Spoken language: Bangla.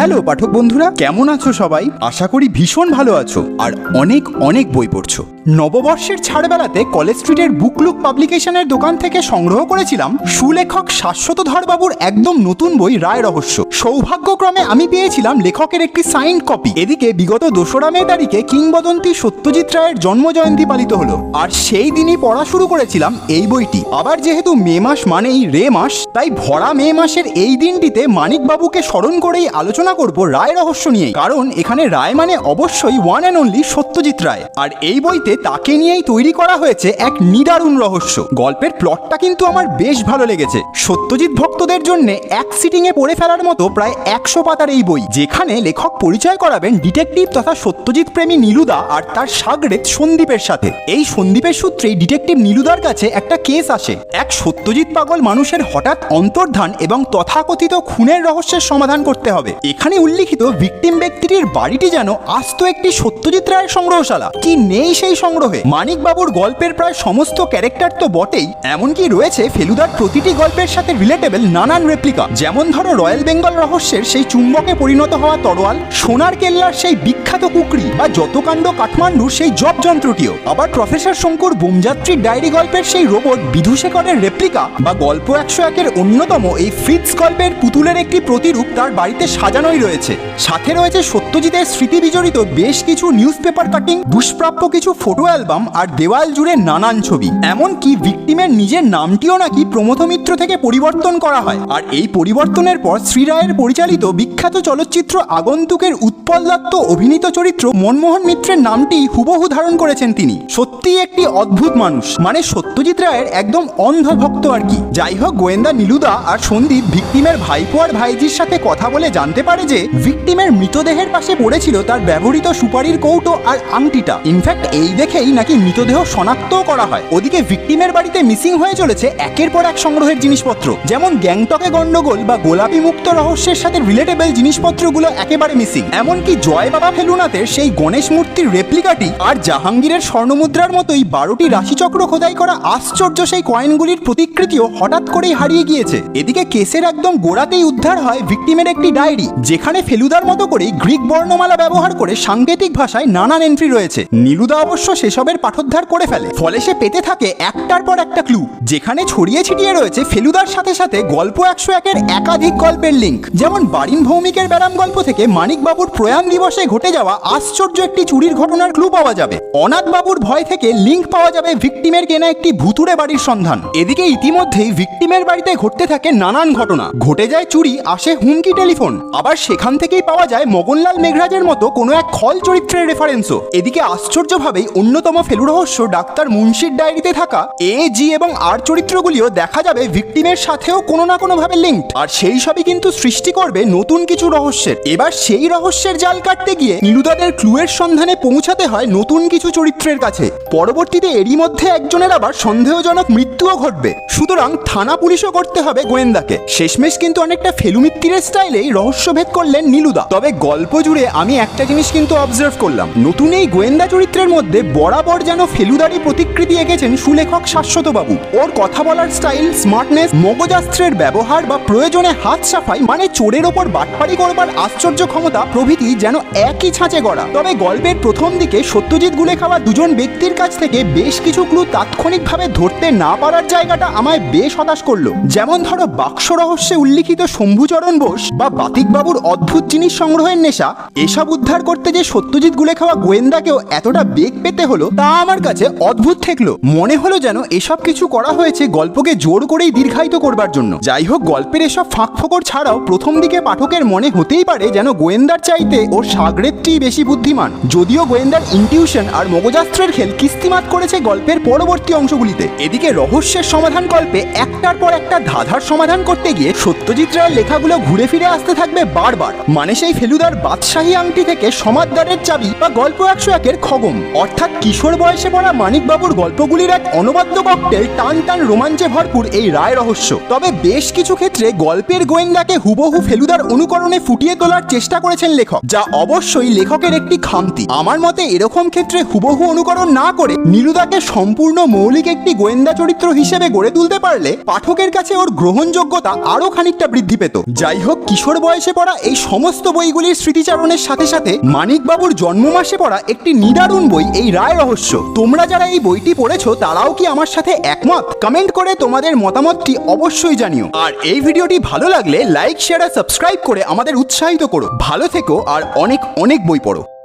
হ্যালো, পাঠক বন্ধুরা। কেমন আছো সবাই? আশা করি ভীষণ ভালো আছো। আর অনেক অনেক বই পড়ছো। নববর্ষের ছাড়বেলাতে কলেজ স্ট্রিটের বুকলুক পাবলিকেশনের দোকান থেকে সংগ্রহ করেছিলাম সুলেখক শাশ্বত ধরবাবুর একদম নতুন বই রায় রহস্য। সৌভাগ্যক্রমে আমি পেয়েছিলাম লেখকের একটি সাইন কপি এদিকে বিগত দোসরা মে তারিখে কিংবদন্তি সত্যজিৎ রায়ের জন্মজয়ন্তী পালিত হলো। আর সেই দিনই পড়া শুরু করেছিলাম এই বইটি। আবার যেহেতু মে মাস মানেই রে মাস, তাই ভরা মে মাসের এই দিনটিতে মানিকবাবুকে স্মরণ করেই আলোচনা করব রায় রহস্য নিয়ে কারণ এখানে রায় মানে অবশ্যই one and only Satyajit Ray. আর এই বইতে তাকে নিয়েই তৈরি করা হয়েছে এক নিদারুণ রহস্য। গল্পের প্লটটা কিন্তু আমার বেশ ভালো লেগেছে। সত্যজিৎ ভক্তদের জন্য এক সিটিংয়ে পড়ে ফেলার মতো প্রায় একশো পাতার এই বই, যেখানে লেখক পরিচয় করাবেন ডিটেকটিভ তথা সত্যজিৎ প্রেমী নীলুদা আর তার সাগরেদ সন্দীপের সাথে। এই সন্দীপের সূত্রেই ডিটেকটিভ নীলুদার কাছে একটা কেস আসে। এক সত্যজিৎ পাগল মানুষের হঠাৎ অন্তর্ধান এবং তথাকথিত খুনের রহস্যের সমাধান করতে হবে। এখানে উল্লিখিত ভিকটিম ব্যক্তিটির বাড়িটি যেন আস্ত একটি সত্যজিৎ রায়ের সংগ্রহশালা। কি নেই সেই সংগ্রহে। মানিক বাবুর গল্পের প্রায় সমস্ত ক্যারেক্টার তো বটেই, এমনকি রয়েছে ফেলুদার প্রতিটি গল্পের সাথে রিলেটেবল নানান রেপ্লিকা যেমন ধরো রয়্যাল বেঙ্গল রহস্যের সেই চুম্বকে পরিণত হওয়া তরোয়াল, সোনার কেল্লার সেই বিখ্যাত কুকরি বা যতকাণ্ড কাঠমান্ডুর সেই জব যন্ত্রটিও আবার প্রফেসর শঙ্কুর বোমযাত্রীর ডায়েরি গল্পের সেই রোবট বিধুশেখরের রেপ্লিকা বা গল্প একশো একের অন্যতম এই ফ্রিটস গল্পের পুতুলের একটি প্রতিরূপ তার বাড়িতে সাজানোই রয়েছে। সাথে রয়েছে সত্যজিতের স্মৃতি বিজড়িত বেশ কিছু নিউজ পেপার কাটিং দুষ্প্রাপ্য কিছু ফটো অ্যালবাম আর দেওয়াল জুড়ে নানান ছবি। এমনকি ভিকটিমের নিজের নামটিও নাকি প্রমথ মিত্র থেকে পরিবর্তন করা হয়। আর এই পরিবর্তনের পর শ্রীরায়ের পরিচালিত বিখ্যাত চলচ্চিত্র আগন্তুকের উৎপল দত্ত অভিনীত চরিত্র মনমোহন মিত্রের নামটি হুবহু ধারণ করেছেন তিনি। সত্যিই একটি অদ্ভুত মানুষ। মানে সত্যজিৎ রায়ের একদম অন্ধ ভক্ত আর কি। যাই হোক, গোয়েন্দা নীলুদা আর সন্দীপ ভিকটিমের ভাইপো আর ভাইজির সাথে কথা বলে জানতে পারে যে ভিকটিমের মৃতদেহের পাশে পড়েছিল তার ব্যবহৃত সুপারির কৌটো আর আংটিটা। ইনফ্যাক্ট এই দেখেই নাকি মৃতদেহ শনাক্ত করা হয়। ওদিকে ভিকটিমের বাড়িতে মিসিং হয়ে চলেছে একের পর এক সংগ্রহের জিনিসপত্র। যেমন গ্যাংটকে গন্ডগোল বা গোলাপি মুক্ত রহস্যের সাথে রিলেটেবল জিনিসপত্রগুলো একেবারে মিসিং এমনকি জয় বাবা ফেলুনাথের সেই গণেশ মূর্তির রেপ্লিকাটি আর জাহাঙ্গীরের স্বর্ণমুদ্রার মতোই বারোটি রাশিচক্র খোদাই করা আশ্চর্য সেই কয়েনগুলির প্রতিকৃতিও হঠাৎ করেই হারিয়ে গিয়েছে। এদিকে কেসের একদম গোড়াতেই উদ্ধার হয় ভিকটিমের একটি ডায়েরি, যেখানে ফেলুদার মতো করে গ্রিক বর্ণমালা ব্যবহার করে সাংকেতিক ভাষায় নানান এন্ট্রি রয়েছে। নীলুদা অবশ্য সেসবের পাঠোদ্ধার করে ফেলে, ফলে সে পেতে থাকে একটার পর একটা ক্লু, যেখানে ছড়িয়ে ছিটিয়ে রয়েছে ফেলুদার সাথে সাথে গল্প একশো একের একাধিক গল্পের লিঙ্ক যেমন বারিন ভৌমিকের ব্যারাম গল্প থেকে মানিকবাবুর প্রয়াণ দিবসে ঘটে যাওয়া আশ্চর্য একটি চুরির ঘটনার ক্লু পাওয়া যাবে। অনাথ বাবুর ভয় থেকে লিঙ্ক পাওয়া যাবে ভিকটিমের কেনা একটি ভুতুড়ে বাড়ির সন্ধান। এদিকে ইতিমধ্যেই ভিকটিমের বাড়িতে ঘটতে থাকে নানান ঘটনা। ঘটে যায় চুরি, আসে হুমকি টেলিফোন। আবার সেখান থেকেই পাওয়া যায় মগনলাল মেঘরাজের মতো কোনো এক খল চরিত্রের রেফারেন্সও এদিকে আশ্চর্যভাবেই অন্যতম ফেলু রহস্য ডাক্তার মুন্সির ডায়েরিতে থাকা এ জি এবং আর চরিত্রগুলিও দেখা যাবে ভিকটিমের সাথেও কোনো না কোনো ভাবে লিঙ্ক আর সেই সবই কিন্তু সৃষ্টি করবে নতুন কিছু রহস্যের। এবার সেই রহস্যের জাল কাটতে গিয়ে নীলুদাদের ক্লুয়ের সন্ধানে পৌঁছাতে হয় নতুন কিছু চরিত্রের কাছে। পরবর্তীতে এরই মধ্যে একজনের আবার সন্দেহজনক মৃত্যুও ঘটবে। সুতরাং থানা পুলিশও করতে হবে গোয়েন্দাকে। শেষমেশ কিন্তু অনেকটা ফেলুমিত্তিরের স্টাইলেই রহস্যভেদ করলেন নীলুদা। তবে গল্প জুড়ে আমি একটা জিনিস কিন্তু অবজার্ভ করলাম। নতুন এই গোয়েন্দা চরিত্রের মধ্যে বরাবর যেন ফেলুদারি প্রতিকৃতি এঁকেছেন সুলেখক শাশ্বতবাবু। ওর কথা বলার স্টাইল স্মার্টনেস মগজাস্ত্রের ব্যবহার বা প্রয়োজনে হাত সাফাই মানে চোরের ওপর বাটপাড়ি করবার আশ্চর্য ক্ষমতা প্রভৃতি যেন একই ছাঁচে গড়া। তবে গল্পের প্রথম দিকে সত্যজিৎ গুলে খাওয়া দুজন ব্যক্তির কাছ থেকে বেশ কিছু ক্লু তাৎক্ষণিকভাবে ধরতে না পারার জায়গাটা আমায় বেশ হতাশ করল। যেমন ধরো বাক্স রহস্যে উল্লিখিত শম্ভুচরণ বোস বা বাতিকবাবুর অদ্ভুত জিনিস সংগ্রহের নেশা। এসব উদ্ধার করতে যে সত্যজিৎ গুলে খাওয়া গোয়েন্দাকেও এতটা বেগ পেতে হলো, তা আমার কাছে অদ্ভুত ঠেকলো। মনে হলো যেন এসব কিছু করা হয়েছে গল্পকে জোর করেই দীর্ঘায়িত করবার জন্য। যাই হোক, গল্পের এসব ফাঁক ফোকর ছাড়াও প্রথম দিকে পাঠকের মনে হতেই পারে যেন গোয়েন্দার চাইতে ওর সাগরেদটি বেশি বুদ্ধিমান। যদিও গোয়েন্দার ইনটিউশন আর মগজাস্ত্রের খেল কিস্তিমাত করেছে গল্পের পরবর্তী অংশগুলিতে। এদিকে রহস্যের সমাধান গল্পে একটার পর একটা ধাঁধার সমাধান করতে গিয়ে সত্যজিৎ রায়ের লেখাগুলো ঘুরে ফিরে আসতে থাকবে বারবার। মানে সেই ফেলুদার বাদশাহী আংটি থেকে সমাদদারের চাবি বা গল্প একশো একের খগম। অর্থাৎ কিশোর বয়সে পড়া মানিকবাবুর গল্পগুলির এক অনবদ্য ককটেল টান টান রোমাঞ্চে ভরপুর এই রায় রহস্য। তবে বেশ কিছু ক্ষেত্রে গল্পের গোয়েন্দাকে হুবহু ফেলুদার অনুকরণে ফুটিয়ে তোলার চেষ্টা করেছেন লেখক, যা অবশ্যই লেখকের একটি খামতি। আমার মতে এরকম ক্ষেত্রে হুবহু অনুকরণ না করে নীলুদাকে সম্পূর্ণ মৌলিক একটি গোয়েন্দা চরিত্র হিসেবে গড়ে তুলতে পারলে পাঠকের কাছে ওর গ্রহণযোগ্যতা আরও খানিকটা বৃদ্ধি পেত। যাই হোক, কিশোর বয়সে পড়া এই সমস্ত বইগুলির স্মৃতিচারণের সাথে সাথে মানিকবাবুর জন্ম মাসে পড়া একটি নিদারুণ বই, এই রায় রহস্য। তোমরা যারা এই বইটি পড়েছো, তারাও কি আমার সাথে একমত? কমেন্ট করে তোমাদের মতামতটি অবশ্যই জানিও। আর এই ভিডিওটি ভালো লাগলে লাইক, শেয়ার আর সাবস্ক্রাইব করে আমাদের উৎসাহিত করো। ভালো থেকো আর অনেক অনেক বই পড়ো।